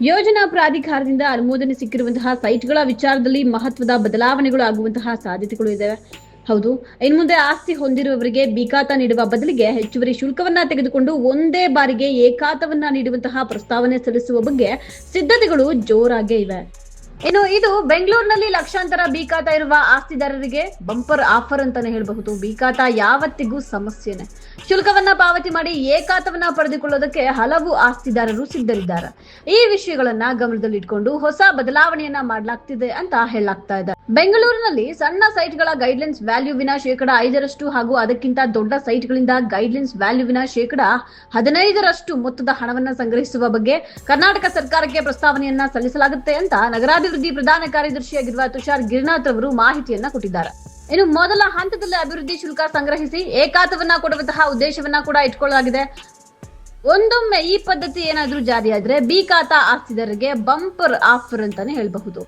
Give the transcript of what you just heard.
ಯೋಜನಾ ಪ್ರಾಧಿಕಾರದಿಂದ ಅನುಮೋದನೆ ಸಿಕ್ಕಿರುವಂತಹ ಸೈಟ್ಗಳ ವಿಚಾರದಲ್ಲಿ ಮಹತ್ವದ ಬದಲಾವಣೆಗಳು ಆಗುವಂತಹ ಸಾಧ್ಯತೆಗಳು ಇದ್ದಾವೆ ಹೌದು, ಇನ್ನು ಮುಂದೆ ಆಸ್ತಿ ಹೊಂದಿರುವವರಿಗೆ ಬಿಕಾತ ನೀಡುವ ಬದಲಿಗೆ ಹೆಚ್ಚುವರಿ ಶುಲ್ಕವನ್ನ ತೆಗೆದುಕೊಂಡು ಒಂದೇ ಬಾರಿಗೆ ಏಕಾತವನ್ನ ನೀಡುವಂತಹ ಪ್ರಸ್ತಾವನೆ ಸಲ್ಲಿಸುವ ಬಗ್ಗೆ ಸಿದ್ಧತೆಗಳು ಜೋರಾಗೇ ಇವೆ. ಇನ್ನು ಇದು ಬೆಂಗಳೂರಿನಲ್ಲಿ ಲಕ್ಷಾಂತರ ಬೀಕಾತ ಇರುವ ಆಸ್ತಿದಾರರಿಗೆ ಬಂಪರ್ ಆಫರ್ ಅಂತಾನೆ ಹೇಳಬಹುದು. ಬೀಕಾತ ಯಾವತ್ತಿಗೂ ಸಮಸ್ಯೆನೆ. ಶುಲ್ಕವನ್ನ ಪಾವತಿ ಮಾಡಿ ಏಕಾತವನ್ನ ಪಡೆದುಕೊಳ್ಳೋದಕ್ಕೆ ಹಲವು ಆಸ್ತಿದಾರರು ಸಿದ್ಧರಿದ್ದಾರೆ. ಈ ವಿಷಯಗಳನ್ನ ಗಮನದಲ್ಲಿಟ್ಕೊಂಡು ಹೊಸ ಬದಲಾವಣೆಯನ್ನ ಮಾಡಲಾಗ್ತಿದೆ ಅಂತ ಹೇಳಲಾಗ್ತಾ ಇದೆ ಬೆಂಗಳೂರಿನಲ್ಲಿ ಸಣ್ಣ ಸೈಟ್ಗಳ ಗೈಡ್ಲೈನ್ಸ್ ವ್ಯಾಲ್ಯೂವಿನ ಶೇಕಡ ಐದರಷ್ಟು ಹಾಗೂ ಅದಕ್ಕಿಂತ ದೊಡ್ಡ ಸೈಟ್ಗಳಿಂದ ಗೈಡ್ಲೈನ್ಸ್ ವ್ಯಾಲ್ಯೂವಿನ ಶೇಕಡ ಹದಿನೈದರಷ್ಟು ಮೊತ್ತದ ಹಣವನ್ನು ಸಂಗ್ರಹಿಸುವ ಬಗ್ಗೆ ಕರ್ನಾಟಕ ಸರ್ಕಾರಕ್ಕೆ ಪ್ರಸ್ತಾವನೆಯನ್ನ ಸಲ್ಲಿಸಲಾಗುತ್ತೆ ಅಂತ ನಗರಾಭಿವೃದ್ಧಿ ಪ್ರಧಾನ ಕಾರ್ಯದರ್ಶಿಯಾಗಿರುವ ತುಷಾರ್ ಗಿರಿನಾಥ್ ಅವರು ಮಾಹಿತಿಯನ್ನ ಕೊಟ್ಟಿದ್ದಾರೆ. ಇನ್ನು ಮೊದಲ ಹಂತದಲ್ಲಿ ಅಭಿವೃದ್ಧಿ ಶುಲ್ಕ ಸಂಗ್ರಹಿಸಿ ಏಕಾತವನ್ನ ಕೊಡುವಂತಹ ಉದ್ದೇಶವನ್ನ ಕೂಡ ಇಟ್ಕೊಳ್ಳಲಾಗಿದೆ. ಒಂದೊಮ್ಮೆ ಈ ಪದ್ಧತಿ ಏನಾದ್ರೂ ಜಾರಿಯಾದ್ರೆ ಬಿ ಖಾತಾ ಆಸ್ತಿದಾರರಿಗೆ ಬಂಪರ್ ಆಫರ್ ಅಂತಾನೆ ಹೇಳಬಹುದು.